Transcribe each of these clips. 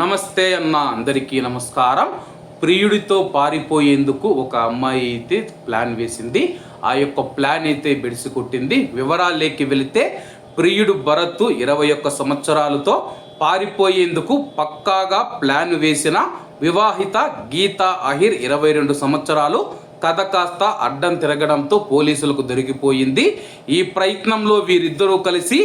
నమస్తే అన్న అందరికీ నమస్కారం. ప్రియుడితో పారిపోయేందుకు ఒక అమ్మాయి అయితే ప్లాన్ వేసింది. ఆ యొక్క ప్లాన్ అయితే బెడిసి కొట్టింది వివరాలేకి వెళితే ప్రియుడు భరత్ ఇరవై ఒక్క సంవత్సరాలతో పారిపోయేందుకు పక్కాగా ప్లాన్ వేసిన వివాహిత గీతా అహిర్ ఇరవై రెండు సంవత్సరాలు కథ కాస్త అడ్డం తిరగడంతో పోలీసులకు దొరికిపోయింది. ఈ ప్రయత్నంలో వీరిద్దరూ కలిసి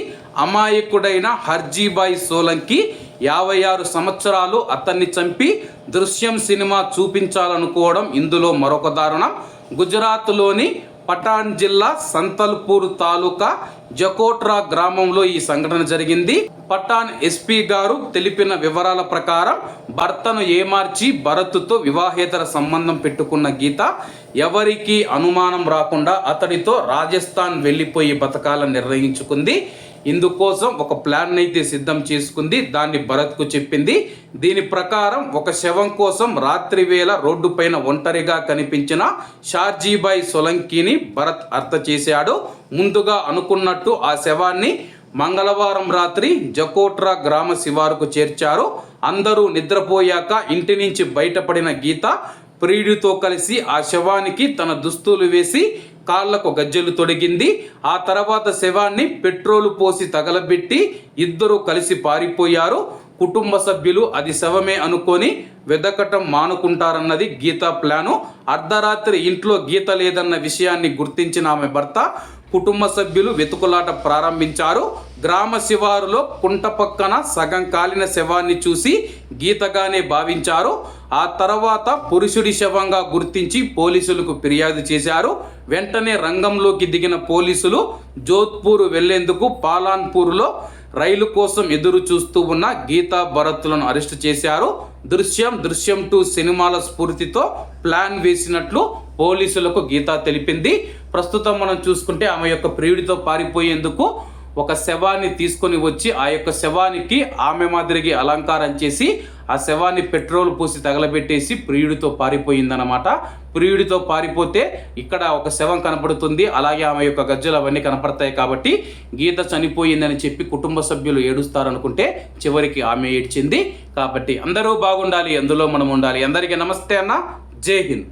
అమాయకుడైన హర్జీబాయి సోలంకి యాభై ఆరు సంవత్సరాలు అతన్ని చంపి దృశ్యం సినిమా చూపించాలనుకోవడం ఇందులో మరొక దారుణం. గుజరాత్లోని పటాన్ జిల్లా సంతల్పూర్ తాలూకా జకోట్రా గ్రామంలో ఈ సంఘటన జరిగింది. పటాన్ ఎస్పీ గారు తెలిపిన వివరాల ప్రకారం భర్తను ఏమార్చి భరత్తో వివాహేతర సంబంధం పెట్టుకున్న గీత ఎవరికి అనుమానం రాకుండా అతడితో రాజస్థాన్ వెళ్ళిపోయి బతకాలని నిర్ణయించుకుంది. ఇందుకోసం ఒక ప్లాన్ అయితే సిద్ధం చేసుకుంది దాన్ని భరత్కు చెప్పింది. దీని ప్రకారం ఒక శవం కోసం రాత్రి వేళ రోడ్డు పైన ఒంటరిగా కనిపించిన షార్జీబాయ్ సొలంకిని భరత్ అర్థ చేశాడు. ముందుగా అనుకున్నట్టు ఆ శవాన్ని మంగళవారం రాత్రి జకోట్రా గ్రామ శివారుకు చేర్చారు. అందరూ నిద్రపోయాక ఇంటి నుంచి బయటపడిన గీత ప్రియుడితో కలిసి ఆ శవానికి తన దుస్తులు వేసి కాళ్ళకు గజ్జెలు తొడిగింది. ఆ తర్వాత శవాన్ని పెట్రోలు పోసి తగలబెట్టి ఇద్దరు కలిసి పారిపోయారు. కుటుంబ సభ్యులు అది శవమే అనుకొని వెదకటం మానుకుంటారన్నది గీత ప్లాను. అర్ధరాత్రి ఇంట్లో గీత లేదన్న విషయాన్ని గుర్తించిన ఆమె భర్త కుటుంబ సభ్యులు వెతుకులాట ప్రారంభించారు. గ్రామ శివారులో కుంట పక్కన సగం కాలిన శవాన్ని చూసి గీతగానే భావించారు. ఆ తర్వాత పురుషుడి శవంగా గుర్తించి పోలీసులకు ఫిర్యాదు చేశారు. వెంటనే రంగంలోకి దిగిన పోలీసులు జోధ్పూర్ వెళ్ళేందుకు పాలాన్పూర్లో రైలు కోసం ఎదురు చూస్తూ ఉన్న గీతా భరత్లను అరెస్టు చేశారు. దృశ్యం దృశ్యం టూ సినిమాల స్ఫూర్తితో ప్లాన్ వేసినట్లు పోలీసులకు గీత తెలిపింది. ప్రస్తుతం మనం చూసుకుంటే ఆమె యొక్క ప్రియుడితో పారిపోయేందుకు ఒక శవాన్ని తీసుకొని వచ్చి ఆ యొక్క శవానికి ఆమె మాదిరిగి అలంకారం చేసి ఆ శవాన్ని పెట్రోల్ పోసి తగలబెట్టేసి ప్రియుడితో పారిపోయిందనమాట ప్రియుడితో పారిపోతే ఇక్కడ ఒక శవం కనపడుతుంది. అలాగే ఆమె యొక్క గజ్జలు అవన్నీ కనపడతాయి కాబట్టి గీత చనిపోయిందని చెప్పి కుటుంబ సభ్యులు ఏడుస్తారనుకుంటే చివరికి ఆమె ఏడ్చింది. కాబట్టి అందరూ బాగుండాలి అందులో మనం ఉండాలి. అందరికీ నమస్తే అన్న. జై హింద్.